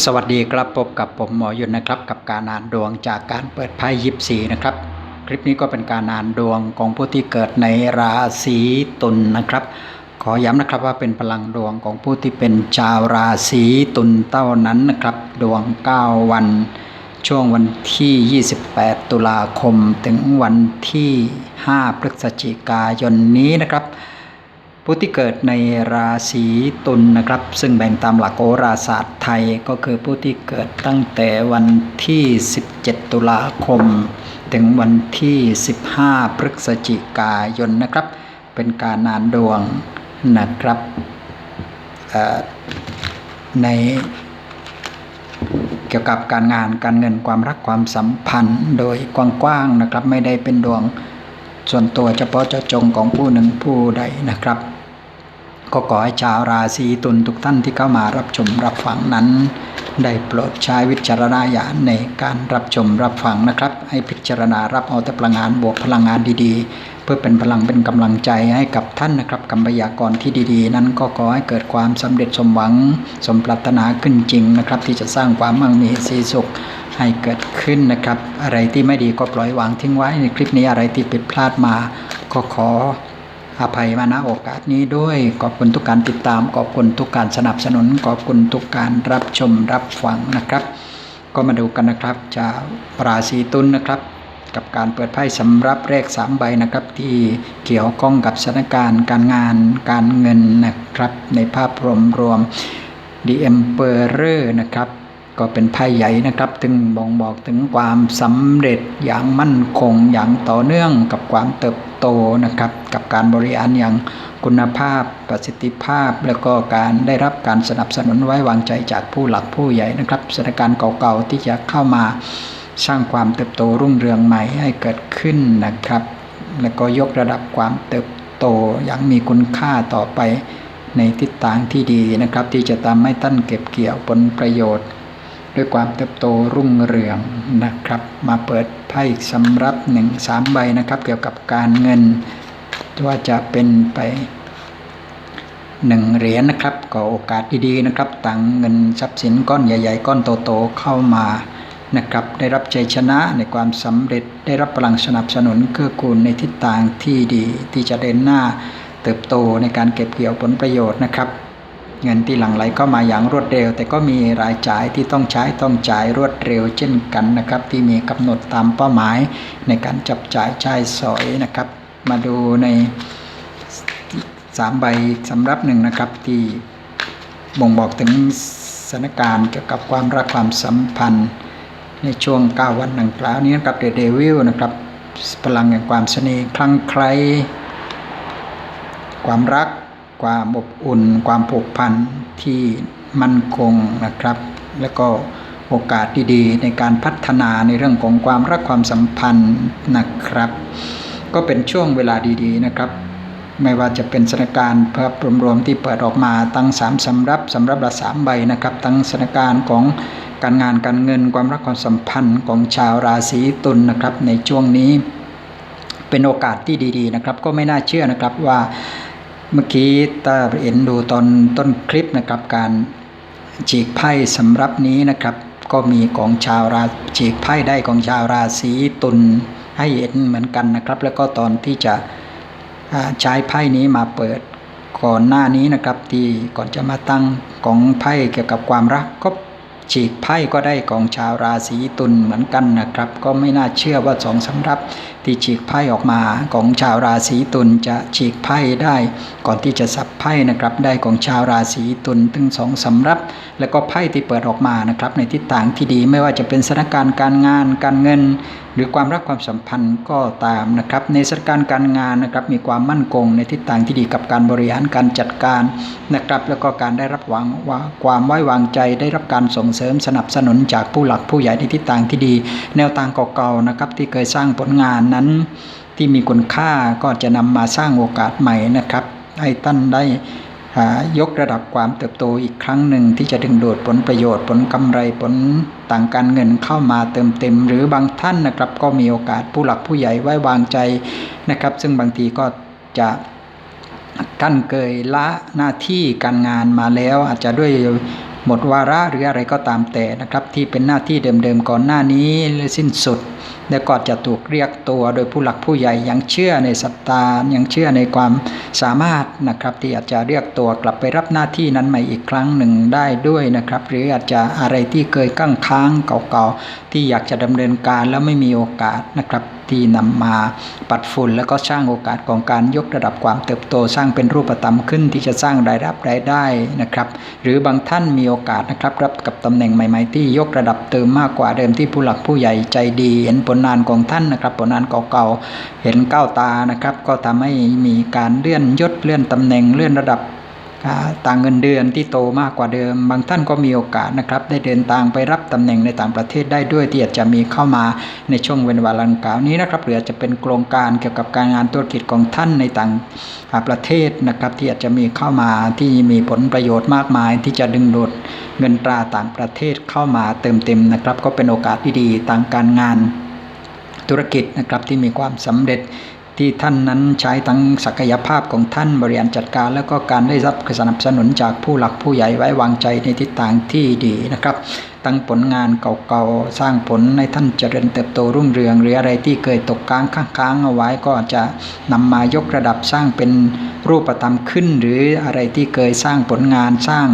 สวัสดีครับพบกับผมหมอยุนนะครับ กับการอ่านดวงจากการเปิดไพ่ยิปซีนะครับ คลิปนี้ก็เป็นการอ่านดวงของผู้ที่เกิดในราศีตุลนนะครับ ขอย้ำนะครับว่าเป็นพลังดวงของผู้ที่เป็นชาวราศีตุลเท่านั้นนะครับ ดวง 9 วัน ช่วงวันที่ 28 ตุลาคม ถึงวันที่ 5 พฤศจิกายนนี้นะครับ ผู้ที่เกิดในราศีตุลนนะครับ ซึ่งแบ่งตามหลักโหราศาสตร์ไทยก็คือผู้ที่เกิดตั้งแต่วันที่ 17 ตุลาคม ถึงวันที่ 15 พฤศจิกายนนะครับ เป็นการนานดวงนะครับในเกี่ยวกับการงานการเงินความรักความสัมพันธ์โดยกว้างๆนะครับ ไม่ได้เป็นดวง ส่วนตัวเฉพาะเจ้าจงของผู้หนึ่งผู้ใดนะครับ ก็ขอให้ชาวราศีตุลทุกท่านที่เข้ามารับชมรับฟังนั้น ได้โปรดใช้วิจารณญาณในการรับชมรับฟังนะครับ ให้พิจารณารับเอาแต่พลังงานบวกพลังงานดีๆ เพื่อเป็นพลังเป็นกำลังใจให้กับท่านนะครับคำพยากรที่ดีๆ นั้นก็ขอให้เกิดความสำเร็จสมหวัง สมปรารถนาขึ้นจริงนะครับ ที่จะสร้างความมั่งมีสีสุขให้เกิดขึ้นนะครับ อะไรที่ไม่ดีก็ปล่อยวางทิ้งไว้ในคลิปนี้อะไรที่ผิดพลาดมาก็ขอ อภัยมาณโอกาสนี้ด้วย ขอบคุณทุกการติดตาม ขอบคุณทุกการสนับสนุน ขอบคุณทุกการรับชมรับฟังนะครับ ก็มาดูกันนะครับจากราศีตุลนะครับ กับการเปิดไพ่สำรับเลขสามใบนะครับ ที่เกี่ยวข้องกับสถานการณ์การงานการเงินนะครับ ในภาพรวมรวม The Emperor นะครับ ก็เป็นไพ่ใหญ่นะครับถึงบ่งบอกถึงความสำเร็จอย่างมั่นคงอย่างต่อเนื่องกับความเติบโตนะครับ กับการบริหารอย่างคุณภาพประสิทธิภาพ แล้วก็การได้รับการสนับสนุนไว้วางใจจากผู้หลักผู้ใหญ่นะครับสถานการณ์เก่าๆที่จะเข้ามาสร้างความเติบโตรุ่งเรืองใหม่ให้เกิดขึ้นนะครับ แล้วก็ยกระดับความเติบโตอย่างมีคุณค่าต่อไปในทิศทางที่ดีนะครับ ที่จะทำให้ท่านเก็บเกี่ยวผลประโยชน์ ด้วยความเติบโตรุ่งเรืองนะครับ มาเปิดไพ่สำรับหนึ่งสามใบนะครับ เกี่ยวกับการเงินว่าจะเป็นไปหนึ่งเหรียญนะครับก็โอกาสดีๆนะครับตังเงินทรัพย์สินก้อนใหญ่ๆ ก้อนโตๆเข้ามานะครับได้รับใจชนะในความสำเร็จได้รับพลังสนับสนุนเกื้อกูลในทิศทางที่ดีที่จะเดินหน้าเติบโตในการเก็บเกี่ยวผลประโยชน์นะครับ เงินที่หลั่งไหลเข้ามาอย่างรวดเร็ว แต่ก็มีรายจ่ายที่ต้องใช้ต้องจ่ายรวดเร็ว เช่นกันนะครับ ที่มีกำหนดตามเป้าหมาย ในการจับจ่ายใช้สอยนะครับ มาดูในสามใบสำรับหนึ่งนะครับที่บ่งบอกถึงสถานการณ์เกี่ยวกับความรักความสัมพันธ์ ในช่วง 9 วันดังกล่าวนี้นะครับเดเดวิลนะครับพลังแห่งความเสน่ห์คลั่งไคล้ความรัก ความอบอุ่น ความผูกพันที่มั่นคงนะครับ แล้วก็โอกาสดีๆ ในการพัฒนาในเรื่องของความรักความสัมพันธ์นะครับ ก็เป็นช่วงเวลาดีๆนะครับ ไม่ว่าจะเป็นสถานการณ์ภาพรวมๆที่เปิดออกมาตั้งสามสำรับสำรับละสามใบนะครับทั้งสถานการณ์ของการงานการเงินความรักความสัมพันธ์ของชาวราศีตุลนนะครับ ในช่วงนี้เป็นโอกาสที่ดีๆนะครับ ก็ไม่น่าเชื่อนะครับว่า เมื่อกี้ตาเห็นดูตอนต้นคลิปนะครับ การฉีกไพ่สำรับนี้นะครับ ก็มีของชาวราฉีกไพ่ได้ของชาวราศีตุลให้เห็นเหมือนกันนะครับ แล้วก็ตอนที่จะใช้ไพ่นี้มาเปิดก่อนหน้านี้นะครับ ที่ก่อนจะมาตั้งของไพ่เกี่ยวกับความรักก็ ฉีกไพ่ก็ได้ของชาวราศีตุลเหมือนกันนะครับ ก็ไม่น่าเชื่อว่าสองสำรับที่ฉีกไพ่ออกมาของชาวราศีตุลจะฉีกไพ่ได้ ก่อนที่จะสับไพ่นะครับได้ของชาวราศีตุลถึงสองสำรับ แล้วก็ไพ่ที่เปิดออกมานะครับในทิศทางที่ดีไม่ว่าจะเป็นสถานการณ์การงานการเงินหรือความรักความสัมพันธ์ก็ตามนะครับ ในสถานการณ์การงานนะครับมีความมั่นคงในทิศทางที่ดีกับการบริหารการจัดการนะครับ แล้วก็การได้รับวางว่าความไว้วางใจได้รับการส่งเสริมสนับสนุนจากผู้หลักผู้ใหญ่ในทิศทางที่ดี แนวทางเก่าๆนะครับที่เคยสร้างผลงานนั้น ที่มีคุณค่าก็จะนำมาสร้างโอกาสใหม่นะครับ ให้ท่านได้ อ่ายกระดับความเติบโตอีกครั้งหนึ่งที่จะดึงดูดผลประโยชน์ผลกำไรผลต่างการเงินเข้ามาเติมเต็ม หรือบางท่านนะครับก็มีโอกาสผู้หลักผู้ใหญ่ไว้วางใจนะครับ ซึ่งบางทีก็จะท่านเคยละหน้าที่การงานมาแล้วอาจจะด้วย หมดวาระหรืออะไรก็ตามแต่นะครับที่เป็นหน้าที่เดิมๆก่อนหน้านี้สิ้นสุด แล้วก็จะถูกเรียกตัวโดยผู้หลักผู้ใหญ่ยังเชื่อในสัตตายังเชื่อในความสามารถนะครับที่อาจจะเรียกตัวกลับไปรับหน้าที่นั้นใหม่อีกครั้งหนึ่งได้ด้วยนะครับหรืออาจจะอะไรที่เคยกั้งค้างเก่าๆที่อยากจะดำเนินการแล้วไม่มีโอกาสนะครับ ที่นำมาปัดฝุ่น แล้วก็สร้างโอกาสของการยกระดับความเติบโตสร้างเป็นรูปธรรมขึ้นที่จะสร้างรายรับรายได้นะครับ หรือบางท่านมีโอกาสนะครับรับกับตำแหน่งใหม่ ๆ ที่ยกระดับเติมมากกว่าเดิมที่ผู้หลักผู้ใหญ่ใจดี เห็นผลงานของท่านนะครับผลงานเก่าๆเห็นก้าวตานะครับ ก็ทำให้มีการเลื่อนยศเลื่อนตำแหน่งเลื่อนระดับ ต่างเงินเดือนที่โตมากกว่าเดิม บางท่านก็มีโอกาสนะครับ ได้เดินทางไปรับตำแหน่งในต่างประเทศได้ด้วยที่อาจจะมีเข้ามาในช่วงเวลาลังกล่าวนี้นะครับหรืออาจจะเป็นโครงการเกี่ยวกับการงานธุรกิจของท่านในต่างประเทศนะครับที่อาจจะมีเข้ามาที่มีผลประโยชน์มากมาย ที่จะดึงดูดเงินตราต่างประเทศเข้ามาเติมเต็มนะครับ ก็เป็นโอกาสที่ดีต่างการงานธุรกิจนะครับที่มีความสำเร็จ ที่ท่านนั้นใช้ทั้งศักยภาพของท่านบริหารจัดการ แล้วก็การได้รับสนับสนุนจากผู้หลักผู้ใหญ่ไว้วางใจในทิศทางที่ดีนะครับ ตั้งผลงานเก่าๆ สร้างผลในท่านเจริญเติบโตรุ่งเรือง หรืออะไรที่เคยตกค้างค้างเอาไว้ก็จะนำมายกระดับสร้างเป็นรูปธรรมขึ้น หรืออะไรที่เคยสร้างผลงานสร้าง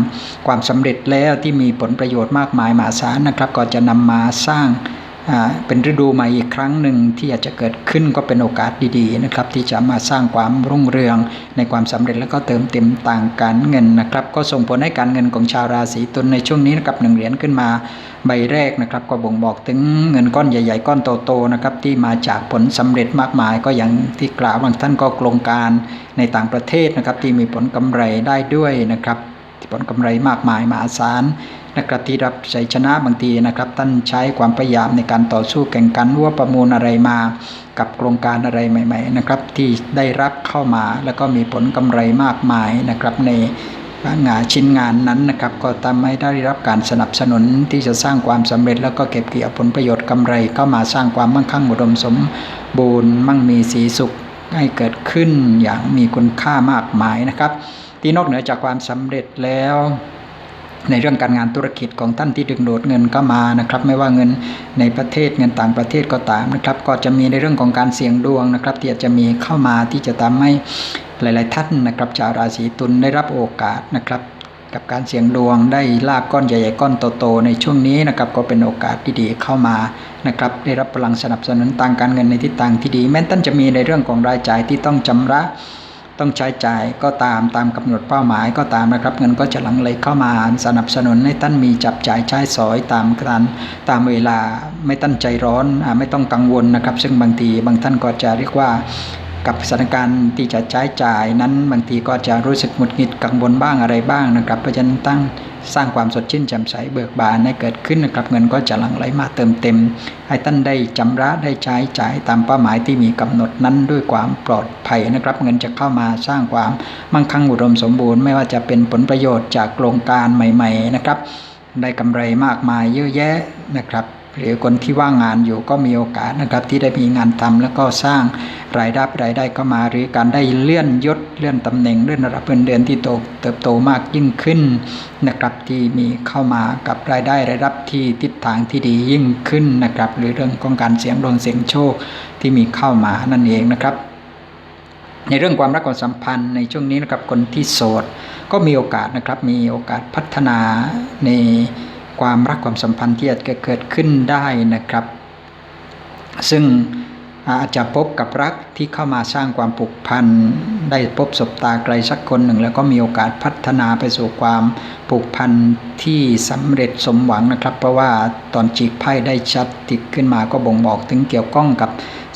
ความสำเร็จแล้วที่มีผลประโยชน์มากมายมหาศาลนะครับ ก็จะนำมาสร้าง เป็นฤดูใหม่อีกครั้งหนึ่งที่อาจจะเกิดขึ้นก็เป็นโอกาสดีๆนะครับที่จะมาสร้างความรุ่งเรืองในความสำเร็จแล้วก็เติมเต็มต่างการเงินนะครับ ก็ส่งผลให้การเงินของชาวราศีตุลในช่วงนี้นะครับหนึ่งเหรียญขึ้นมาใบแรกนะครับ ก็บ่งบอกถึงเงินก้อนใหญ่ ๆ ก้อนโตๆนะครับที่มาจากผลสำเร็จมากมาย ก็อย่างที่กล่าวบางท่านก็โครงการในต่างประเทศนะครับที่มีผลกำไรได้ด้วยนะครับผลกำไรมากมายมหาศาล นะครับที่รับชัยชนะบางทีนะครับท่านใช้ความพยายามในการต่อสู้แข่งขันว่าประมูลอะไรมา กับโครงการอะไรใหม่ ๆ นะครับ ที่ได้รับเข้ามาแล้วก็มีผลกำไรมากมายนะครับในงานชิ้นงานนั้นนะครับก็ทำให้ได้รับการสนับสนุนที่จะสร้างความสำเร็จ แล้วก็เก็บเกี่ยวผลประโยชน์กำไรเข้ามาสร้างความมั่งคั่งอุดมสมบูรณ์ มั่งมีสีสุขให้เกิดขึ้นอย่างมีคุณค่ามากมายนะครับ ที่นอกเหนือจากความสำเร็จแล้ว ในเรื่องการงานธุรกิจของท่านที่ดึงดูดเงินก็มานะครับ ไม่ว่าเงินในประเทศเงินต่างประเทศก็ตามนะครับ ก็จะมีในเรื่องของการเสี่ยงดวงนะครับที่จะมีเข้ามาที่จะทำให้หลาย ๆ ท่านนะครับชาวราศีตุลได้รับโอกาสนะครับ กับการเสี่ยงดวงได้ลาบก้อนใหญ่ๆก้อนโตๆในช่วงนี้นะครับก็เป็นโอกาสที่ดีเข้ามานะครับได้รับพลังสนับสนุนทางการเงินในทิศทางที่ดี แม้ท่านจะมีในเรื่องของรายจ่ายที่ต้องชำระ ต้องใช้จ่ายก็ตามตามกำหนดเป้าหมายก็ตามนะครับ เงินก็จะหลั่งไหลเข้ามาสนับสนุนให้ท่านมีจับจ่ายใช้สอยตามการตามเวลาไม่ตั้งใจร้อนไม่ต้องกังวลนะครับ ซึ่งบางทีบางท่านก็จะเรียกว่า กับสถานการณ์ที่จะใช้จ่ายนั้นบางทีก็จะรู้สึกหงุดหงิดกังวลบ้างอะไรบ้างนะครับเพราะฉะนั้นตั้งสร้างความสดชื่นแจ่มใสเบิกบานให้เกิดขึ้นนะครับเงินก็จะหลั่งไหลมาเติมเต็ม ให้ท่านได้จำระได้ใช้จ่ายตามเป้าหมายที่มีกำหนดนั้นด้วยความปลอดภัยนะครับ เงินจะเข้ามาสร้างความมั่งคั่งอุดมสมบูรณ์ไม่ว่าจะเป็นผลประโยชน์จากโครงการใหม่ ๆ นะครับ ได้กำไรมากมายเยอะแยะนะครับ หรือคนที่ว่างงานอยู่ก็มีโอกาสนะครับที่ได้มีงานทำแล้วก็สร้างรายได้รายได้เข้ามา หรือการได้เลื่อนยศเลื่อนตำแหน่งเลื่อนระดับเงินเดือนที่โตเติบโตมากยิ่งขึ้นนะครับที่มีเข้ามากับรายได้รายรับที่ทิศทางที่ดียิ่งขึ้นนะครับหรือเรื่องของการเสียงดวงเสียงโชคที่มีเข้ามานั่นเองนะครับในเรื่องความรักความสัมพันธ์ในช่วงนี้นะครับคนที่โสดก็มีโอกาสนะครับมีโอกาสพัฒนาใน ความรักความสัมพันธ์ที่อาจจะเกิดขึ้นได้นะครับ ซึ่ง อาจจะพบกับรักที่เข้ามาสร้างความผูกพัน ได้พบศบตาไกลสักคนหนึ่ง แล้วก็มีโอกาสพัฒนาไปสู่ความผูกพันที่สำเร็จสมหวังนะครับ เพราะว่าตอนจีกไพ่ได้ชัดติดขึ้นมาก็บ่งบอกถึงเกี่ยวข้องกับ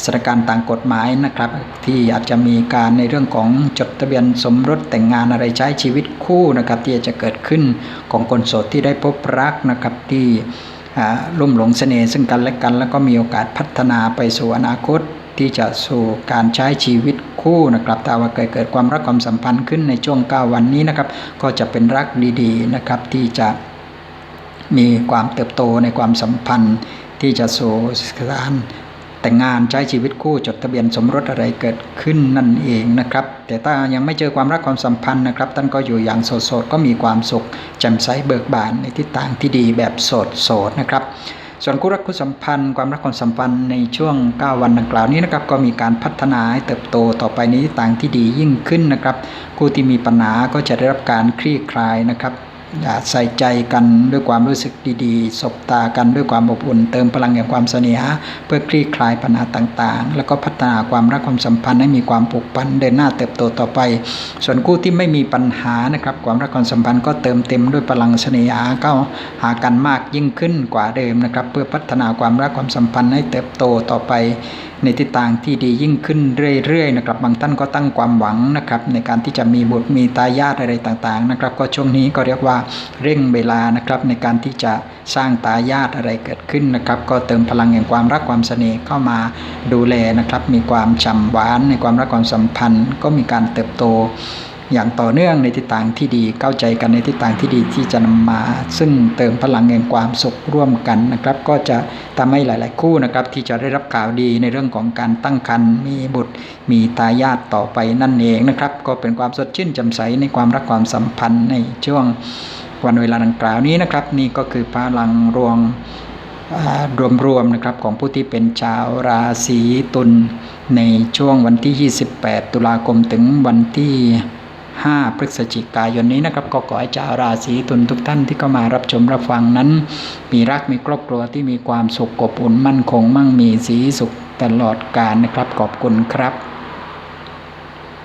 สถานการณ์ต่างกฎหมายนะครับ ที่อาจจะมีการในเรื่องของจดทะเบียนสมรสแต่งงานอะไรใช้ชีวิตคู่นะครับ ที่จะเกิดขึ้นของคนโสดที่ได้พบรักนะครับที่ ลุ่มหลงเสน่ห์ซึ่งกันและกัน แล้วก็มีโอกาสพัฒนาไปสู่อนาคตที่จะสู่การใช้ชีวิตคู่นะครับแต่ว่าเกิดเกิดความรักความสัมพันธ์ขึ้นในช่วง 9 วันนี้นะครับ ก็จะเป็นรักดีๆนะครับที่จะมีความเติบโตในความสัมพันธ์ที่จะสู่การ แต่งงานใช้ชีวิตคู่จดทะเบียนสมรสอะไรเกิดขึ้นนั่นเองนะครับ แต่ถ้ายังไม่เจอความรักความสัมพันธ์นะครับ ท่านก็อยู่อย่างโสดๆก็มีความสุขแจ่มใสเบิกบานในทิศทางที่ดีแบบโสดๆนะครับส่วนคู่รักคู่สัมพันธ์ความรักความสัมพันธ์ในช่วง 9 วันดังกล่าวนี้นะครับก็มีการพัฒนาให้เติบโตต่อไปในทิศทางที่ดียิ่งขึ้นนะครับคู่ที่มีปัญหาก็จะได้รับการคลี่คลายนะครับ อย่าใส่ใจกันด้วยความรู้สึกดีๆ สบตากันด้วยความอบอุ่น เติมพลังแห่งความเสน่หาเพื่อคลี่คลายปัญหาต่างๆ แล้วก็พัฒนาความรักความสัมพันธ์ให้มีความผูกพันเดินหน้าเติบโตต่อไป ส่วนคู่ที่ไม่มีปัญหานะครับความรักความสัมพันธ์ก็เติมเต็มด้วยพลังเสน่หาเข้าหากันมากยิ่งขึ้นกว่าเดิมนะครับเพื่อพัฒนาความรักความสัมพันธ์ให้เติบโตต่อไป ในทิศทางที่ดียิ่งขึ้นเรื่อยๆนะครับบางท่านก็ตั้งความหวังนะครับในการที่จะมีบุตรมีตายาทอะไรต่างๆนะครับก็ช่วงนี้ก็เรียกว่าเร่งเวลานะครับในการที่จะสร้างตายาทอะไรเกิดขึ้นนะครับ ก็เติมพลังแห่งความรักความเสน่ห์เข้ามาดูแลนะครับ มีความฉ่ำหวานในความรักความสัมพันธ์ ก็มีการเติบโต อย่างต่อเนื่องในทิศทางที่ดีเข้าใจกันในทิศทางที่ดีที่จะนำมา ซึ่งเติมพลังแห่งความสุขร่วมกันนะครับ ก็จะทำให้หลาย ๆ คู่นะครับที่จะได้รับข่าวดีในเรื่องของการตั้งครรภ์มีบุตรมีตายาทต่อไปนั่นเองนะครับ ก็เป็นความสดชื่นจ่มใสในความรักความสัมพันธ์ในช่วงวันเวลาดังกล่าวนี้นะครับนี่ก็คือพลังรวงรวมๆนะครับของผู้ที่เป็นชาวราศีตุลในช่วงวันที่ 28 ตุลาคมถึงวันที่ 5 พฤศจิกายนนี้นะครับก็ขอให้ชาวราศีตุลทุกท่านที่เข้ามารับชมรับฟังนั้น มีรักมีครอบครัวที่มีความสุขอบอุ่นมั่นคงมั่งมีสีสุขตลอดกาลนะครับขอบคุณครับ